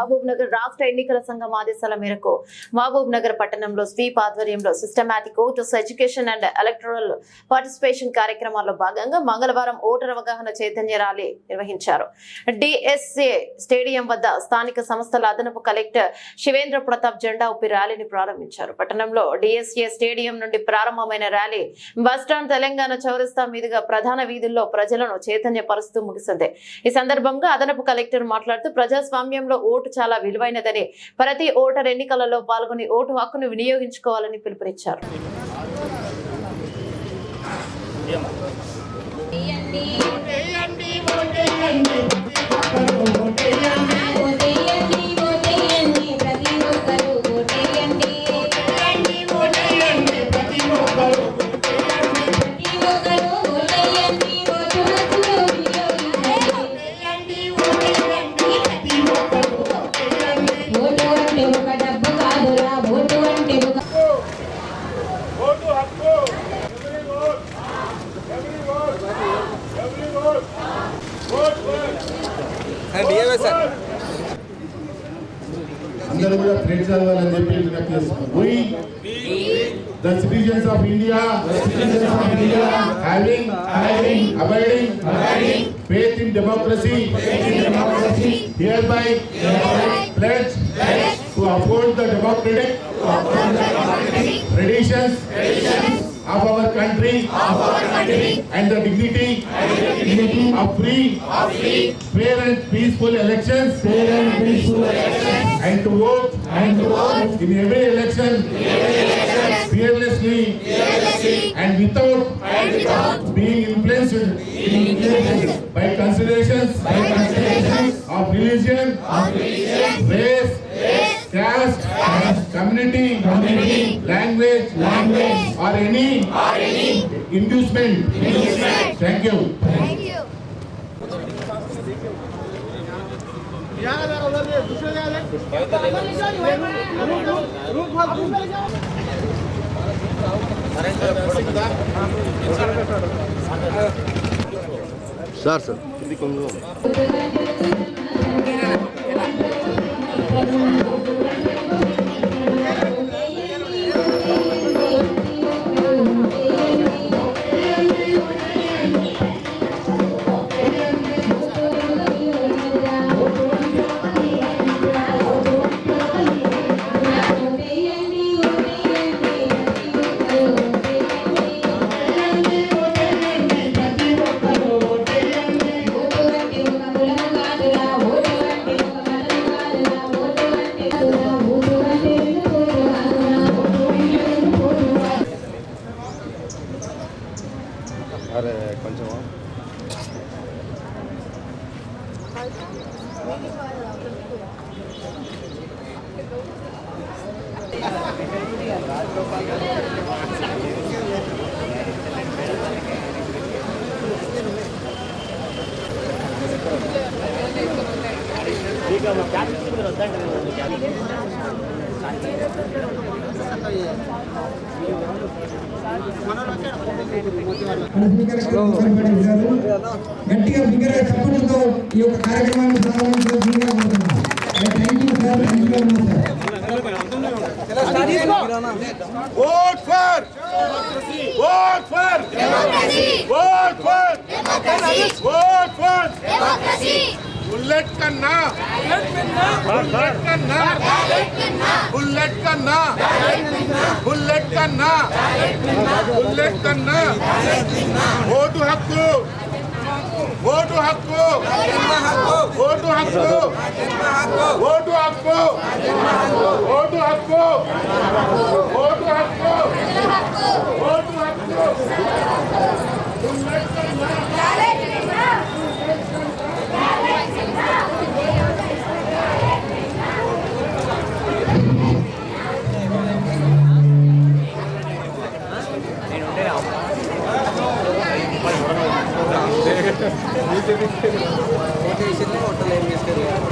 మహబూబ్ నగర్ రాష్ట్ర ఎన్నికల సంఘం ఆదేశాల మేరకు మహబూబ్ నగర్ పట్టణంలో స్వీప్ ఆధ్వర్యంలో systematic voters education and electoral participation కార్యక్రమాల్లో భాగంగా మంగళవారం ఓటర్ అవగాహన చైతన్య ర్యాలీ నిర్వహించారు. డిఎస్ఏ స్టేడియం వద్ద స్థానిక సంస్థల అదనపు కలెక్టర్ శివేంద్ర ప్రతాప్ జెండా ఊపి ర్యాలీని ప్రారంభించారు. పట్టణంలో డిఎస్ఏ స్టేడియం నుండి ప్రారంభమైన ర్యాలీ బస్టాండ్ తెలంగాణ చౌరస్తా మీదుగా ప్రధాన వీధుల్లో ప్రజలను చైతన్యపరుస్తూ ముగిసింది. ఈ సందర్భంగా అదనపు కలెక్టర్ మాట్లాడుతూ ప్రజాస్వామ్యంలో ఓటు చాలా విలువైనదని. ప్రతి ఓటర్ ఎన్నికలలో పాల్గొని ఓటు హక్కును వినియోగించుకోవాలని పిలుపునిచ్చారు. ఓటేయండి అందరూ కూడా ప్లేట్ చదవాలని చెప్పి విజ్ఞప్తి చేస్తున్నాం We, the citizens of India, having, abiding, faith in democracy, hereby pledge to uphold the democratic traditions country, of our country and the dignity, and the dignity of, free, of free, fair and peaceful elections, fair and peaceful elections, and to vote, and to vote. In every election, every election. Fearlessly, fearlessly, and without, and without. Being influenced, being influenced. By considerations, by considerations. Of religion, of religion, race, caste, community, language, or any inducement. Thank you. Sir sir ఓటేయండి 네, 건조원. 그러니까 뭐 야식 집으로 따지는 거는 야식. గట్టిగా బిగ్గర చప్పట్లతో ఈ యొక్క కార్యక్రమాన్ని ప్రారంభించాల్సిందిగా కోరుతున్నాం thank you sir thank you very much sir vote for vote for vote for vote for bullet కన్నా bullet కన్నా bullet కన్నా. బుల్లెట్ కన్నా. బుల్లెట్ కన్నా. ఓటు హక్కు. ఓటు హక్కు. ఓటు హక్కు. ఓటు హక్కు. ఓటు హక్కు. ఓటు హక్కు ఒకటి విషయంలో హోటల్ ఏం చేసుకోలేదు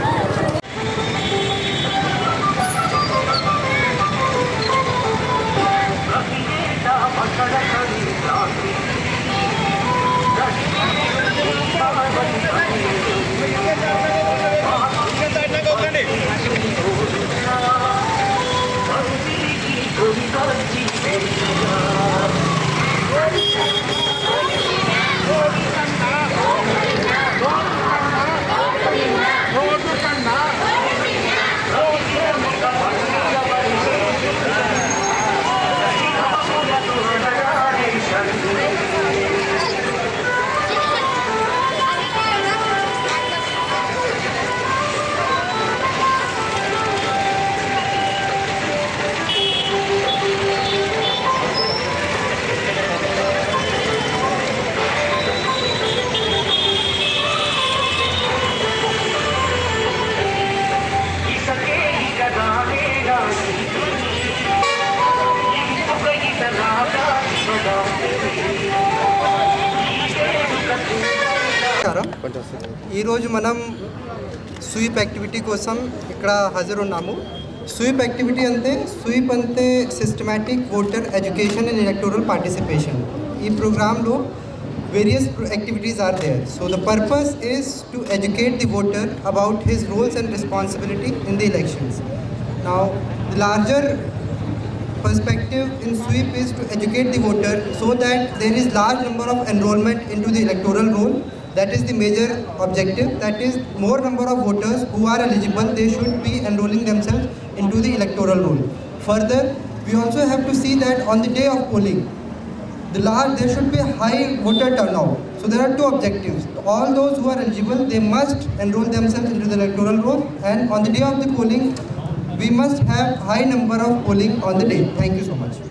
ఈరోజు మనం స్వీప్ యాక్టివిటీ కోసం ఇక్కడ హాజరున్నాము. స్వీప్ యాక్టివిటీ అంటే స్వీప్ అంతే systematic voter education and electoral participation ఈ ప్రోగ్రాంలో various activities are there so the purpose is to educate the voter about his roles and responsibility in the elections now the larger perspective in sweep is to educate the voter so that there is large number of enrollment into the electoral roll. That is the major objective. That is more number of voters who are eligible they should be enrolling themselves into the electoral roll. Further we also have to see that on the day of polling the large there should be a high voter turnout. So there are two objectives. All those who are eligible they must enroll themselves into the electoral roll. And on the day of the polling we must have high number of polling on the day. Thank you so much